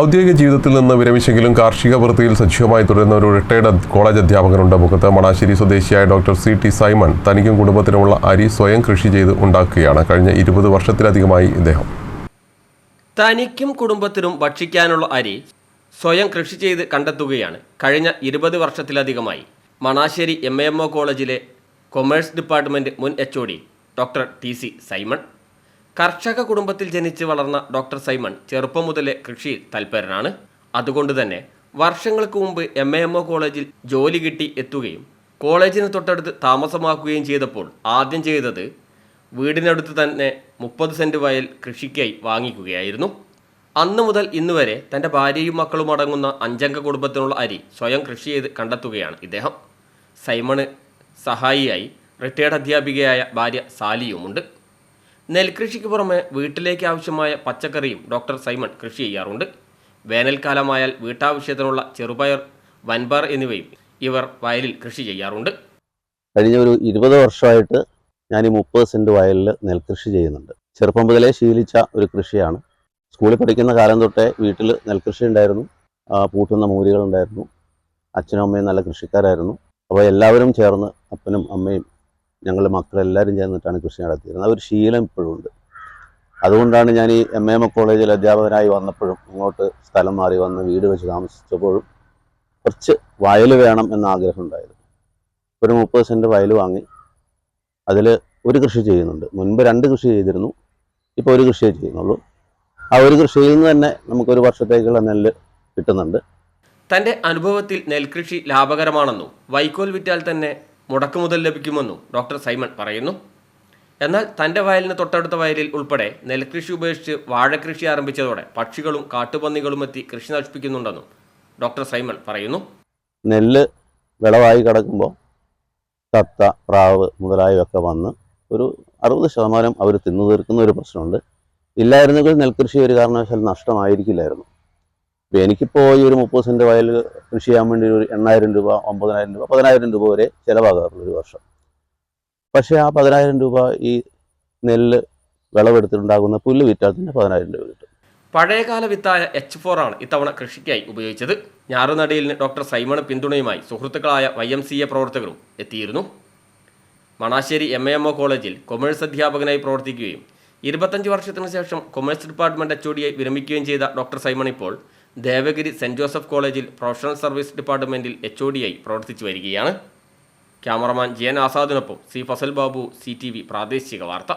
ഔദ്യോഗിക ജീവിതത്തിൽ നിന്ന് വിരമിച്ചെങ്കിലും കാർഷിക വൃത്തിയിൽ സജീവമായി തുടരുന്ന ഒരു റിട്ടയർഡ് കോളേജ് അധ്യാപകനുണ്ട്. മുഖത്ത് മണാശ്ശേരി സ്വദേശിയായ ഡോക്ടർ സി ടി സൈമൺ തനിക്കും കുടുംബത്തിനുമുള്ള അരി സ്വയം കൃഷി ചെയ്ത് ഉണ്ടാക്കുകയാണ്. കഴിഞ്ഞ ഇരുപത് വർഷത്തിലധികമായി ഇദ്ദേഹം. തനിക്കും കുടുംബത്തിനും ഭക്ഷിക്കാനുള്ള അരി സ്വയം കൃഷി ചെയ്ത് കണ്ടെത്തുകയാണ്. കഴിഞ്ഞ ഇരുപത് വർഷത്തിലധികമായി മണാശ്ശേരി എം എം ഒ കോളേജിലെ കൊമേഴ്സ് ഡിപ്പാർട്ട്മെന്റ് മുൻ H O D doctor T C Simon. കർഷക കുടുംബത്തിൽ ജനിച്ച് വളർന്ന ഡോക്ടർ സൈമൺ ചെറുപ്പം മുതലേ കൃഷിയിൽ തൽപരനാണ്. അതുകൊണ്ട് തന്നെ വർഷങ്ങൾക്ക് മുമ്പ് എം എ എം ഒ കോളേജിൽ ജോലി കിട്ടി എത്തുകയും കോളേജിന് തൊട്ടടുത്ത് താമസമാക്കുകയും ചെയ്തപ്പോൾ ആദ്യം ചെയ്തത് വീടിനടുത്ത് തന്നെ മുപ്പത് സെന്റ് വയൽ കൃഷിക്കായി വാങ്ങിക്കുകയായിരുന്നു. അന്ന് മുതൽ ഇന്ന് വരെ തന്റെ ഭാര്യയും മക്കളും അടങ്ങുന്ന അഞ്ചംഗ കുടുംബത്തിനുള്ള അരി സ്വയം കൃഷി ചെയ്ത് കണ്ടെത്തുകയാണ് ഇദ്ദേഹം. സൈമണ് സഹായിയായി റിട്ടയർഡ് അധ്യാപികയായ ഭാര്യ സാലിയുമുണ്ട്. നെൽകൃഷിക്ക് പുറമെ വീട്ടിലേക്ക് ആവശ്യമായ പച്ചക്കറിയും ഡോക്ടർ സൈമൺ കൃഷി ചെയ്യാറുണ്ട്. വേനൽക്കാലമായാൽ വീട്ടാവശ്യത്തിനുള്ള ചെറുപയർ വൻപയർ എന്നിവയും ഇവർ വയലിൽ കൃഷി ചെയ്യാറുണ്ട്. കഴിഞ്ഞ ഒരു ഇരുപത് വർഷമായിട്ട് ഞാൻ ഈ മുപ്പത് സെന്റ് വയലിൽ നെൽകൃഷി ചെയ്യുന്നുണ്ട്. ചെറുപ്പം മുതലേ ശീലിച്ച ഒരു കൃഷിയാണ്. സ്കൂളിൽ പഠിക്കുന്ന കാലം തൊട്ടേ വീട്ടിൽ നെൽകൃഷി ഉണ്ടായിരുന്നു. പൂട്ടുന്ന മൂരികളുണ്ടായിരുന്നു അച്ഛനും അമ്മയും നല്ല കൃഷിക്കാരായിരുന്നു. അപ്പോൾ എല്ലാവരും ചേർന്ന് അപ്പനും അമ്മയും ഞങ്ങൾ മക്കളെല്ലാവരും ചേർന്നിട്ടാണ് കൃഷി നടത്തിയിരുന്നത്. ആ ഒരു ശീലം ഇപ്പോഴും ഉണ്ട്. അതുകൊണ്ടാണ് ഞാൻ ഈ എം എം എ കോളേജിൽ അധ്യാപകനായി വന്നപ്പോഴും ഇങ്ങോട്ട് സ്ഥലം മാറി വന്ന് വീട് വെച്ച് താമസിച്ചപ്പോഴും കുറച്ച് വയൽ വേണം എന്ന ആഗ്രഹം ഉണ്ടായത് ഒരു മുപ്പത് സെന്റ് വയൽ വാങ്ങി അതിൽ ഒരു കൃഷി ചെയ്യുന്നുണ്ട്. മുൻപ് രണ്ട് കൃഷി ചെയ്തിരുന്നു. ഇപ്പോൾ ഒരു കൃഷിയേ ചെയ്യുന്നുള്ളൂ. ആ ഒരു കൃഷിയിൽ നിന്ന് തന്നെ നമുക്കൊരു വർഷത്തേക്കുള്ള നെല്ല് കിട്ടുന്നുണ്ട്. തന്റെ അനുഭവത്തിൽ നെൽകൃഷി ലാഭകരമാണെന്നും വൈക്കോൽ വിറ്റാൽ തന്നെ മുടക്ക് മുതൽ ലഭിക്കുമെന്നും ഡോക്ടർ സൈമൺ പറയുന്നു. എന്നാൽ തന്റെ വയലിന് തൊട്ടടുത്ത വയലിൽ ഉൾപ്പെടെ നെൽകൃഷി ഉപേക്ഷിച്ച് വാഴകൃഷി ആരംഭിച്ചതോടെ പക്ഷികളും കാട്ടുപന്നികളും എത്തി കൃഷി നശിപ്പിക്കുന്നുണ്ടെന്നും ഡോക്ടർ സൈമൺ പറയുന്നു. നെല്ല് വിളവായി കിടക്കുമ്പോൾ തത്ത പ്രാവ് മുതലായവയൊക്കെ വന്ന് ഒരു അറുപത് ശതമാനം അവർ തിന്നു തീർക്കുന്ന ഒരു പ്രശ്നമുണ്ട്. ഇല്ലായിരുന്നെങ്കിൽ നെൽകൃഷി ഒരു കാരണവശാൽ നഷ്ടമായിരിക്കില്ലായിരുന്നു. ഇപ്പം എനിക്കിപ്പോൾ ഈ ഒരു മുപ്പത് സെന്റ് വയൽ കൃഷി ചെയ്യാൻ വേണ്ടി ഒരു എണ്ണായിരം രൂപ ഒമ്പതിനായിരം രൂപ പതിനായിരം രൂപ വരെ ചിലവാകാറുള്ളൂ ഒരു വർഷം. പക്ഷേ ആ പതിനായിരം രൂപ ഈ നെല്ല് വിളവെടുത്തിട്ടുണ്ടാകുന്ന പുല്ല് വിറ്റാൽ തന്നെ പതിനായിരം രൂപ കിട്ടും. പഴയകാല വിത്തായ എച്ച് ഫോർ ആണ് ഇത്തവണ കൃഷിക്കായി ഉപയോഗിച്ചത്. ഞാറുനടിയിലിന് ഡോക്ടർ സൈമൺ പിന്തുണയുമായി സുഹൃത്തുക്കളായ വൈ എം സി എ പ്രവർത്തകരും എത്തിയിരുന്നു. Manassery M A M O കോളേജിൽ കൊമേഴ്സ് അധ്യാപകനായി പ്രവർത്തിക്കുകയും ഇരുപത്തഞ്ച് വർഷത്തിനു ശേഷം കൊമേഴ്സ് ഡിപ്പാർട്ട്മെന്റ് എച്ച് ഒടിയായി വിരമിക്കുകയും ചെയ്ത ഡോക്ടർ സൈമൺ ഇപ്പോൾ ദേവഗിരി സെന്റ് ജോസഫ് കോളേജിൽ പ്രൊഫഷണൽ സർവീസ് ഡിപ്പാർട്ട്മെന്റിൽ എച്ച് ഒ ഡിയായി പ്രവർത്തിച്ചു വരികയാണ്. Cameraman Jayan ആസാദിനൊപ്പം C Fasal Babu C T V പ്രാദേശിക വാർത്ത.